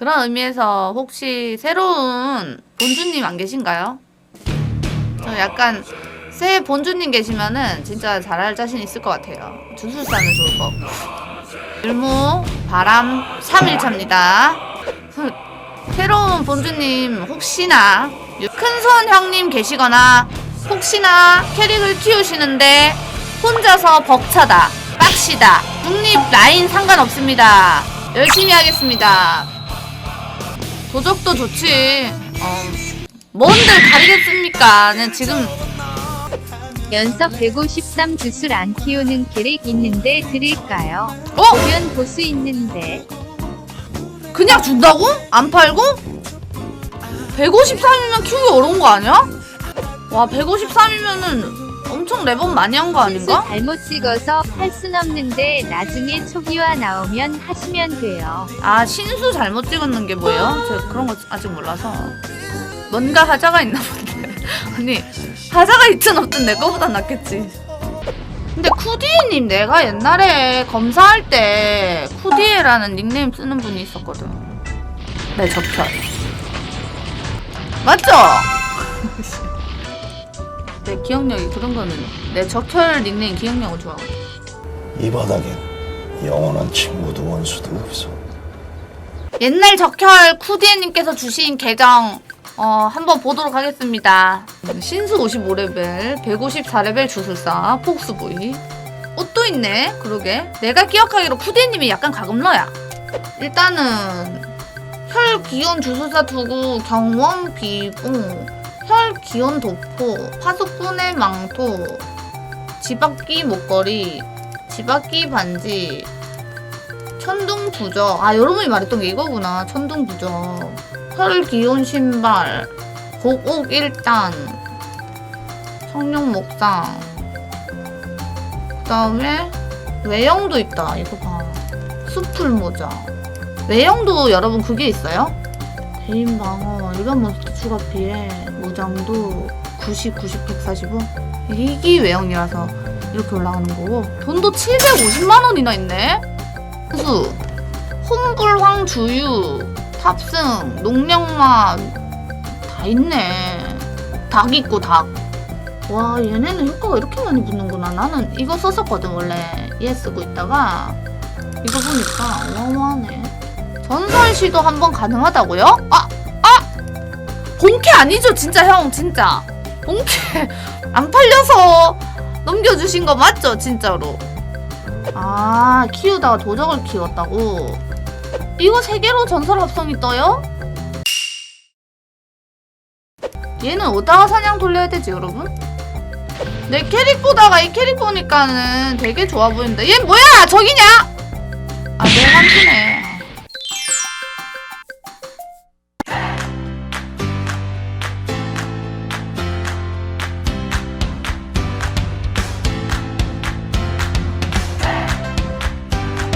그런 의미에서 혹시 새로운 본주님 안 계신가요? 저 약간 새 본주님 계시면은 진짜 잘할 자신 있을 것 같아요. 주술사는 좋을 것 같고. 일무, 바람, 3일차입니다. 새로운 본주님 혹시나 큰손 형님 계시거나 혹시나 캐릭을 키우시는데 혼자서 벅차다, 빡시다, 중립 라인 상관없습니다. 열심히 하겠습니다. 도적도 좋지. 어, 뭔들 가리겠습니까? 는 지금 연석 153 주술 안 키우는 캐릭 있는데 드릴까요? 어? 보면 보수 있는데 그냥 준다고? 안 팔고? 153이면 키우기 어려운 거 아니야? 와 153이면은 엄청 레벨 많이 한 거 아닌가? 잘못 찍어서 할 순 없는데 나중에 초기화 나오면 하시면 돼요. 아 신수 잘못 찍었는 게 뭐예요? 제가 그런 거 아직 몰라서 뭔가 하자가 있나 본데 아니 하자가 있든 없든 내 거보다 낫겠지 근데 쿠디에님 내가 옛날에 검사할 때 쿠디에라는 닉네임 쓰는 분이 있었거든 내 적혈 맞죠? 내 기억력이 그런 거는 내 적혈 닉네임 기억력을 좋아하거든 이 바닥엔 영원한 친구도 원수도 없어. 옛날 적혈 쿠디에님께서 주신 계정 어, 한번 보도록 하겠습니다. 신수 55레벨, 154레벨 주술사, 폭스보이. 옷도 있네, 그러게. 내가 기억하기로 쿠디에님이 약간 가금러야. 일단은 혈 기온 주술사 두고 경원 비봉, 혈 기온 도포, 파수꾼의 망토, 지박기 목걸이, 지박기 반지, 천둥 부적. 아, 여러분이 말했던 게 이거구나. 천둥 부적. 혈 기온 신발. 곡옥 일단. 청룡 목상. 그 다음에 외형도 있다. 이거 봐. 수풀 모자. 외형도 여러분 그게 있어요? 대인 방어, 일반 몬스터 추가 피해, 무장도 90, 90, 145. 이기 외형이라서 이렇게 올라가는 거고. 돈도 750만 원이나 있네? 수 홈불황 주유 탑승 농력마 다 있네. 닭 있고 닭와 얘네는 효과가 이렇게 많이 붙는구나. 나는 이거 썼었거든 원래. 얘 쓰고 있다가. 이거 보니까 어마어마하네 전설 시도 한번 가능하다고요? 아! 아! 본캐 아니죠 진짜 형 진짜 본캐 안 팔려서 넘겨주신 거 맞죠 진짜로 아 키우다가 도적을 키웠다고 이거 세 개로 전설 합성이 떠요? 얘는 어디다가 사냥 돌려야 되지 여러분? 내 캐릭 보다가 이 캐릭 보니까는 되게 좋아 보인다 얘 뭐야 저기냐? 아내 한피네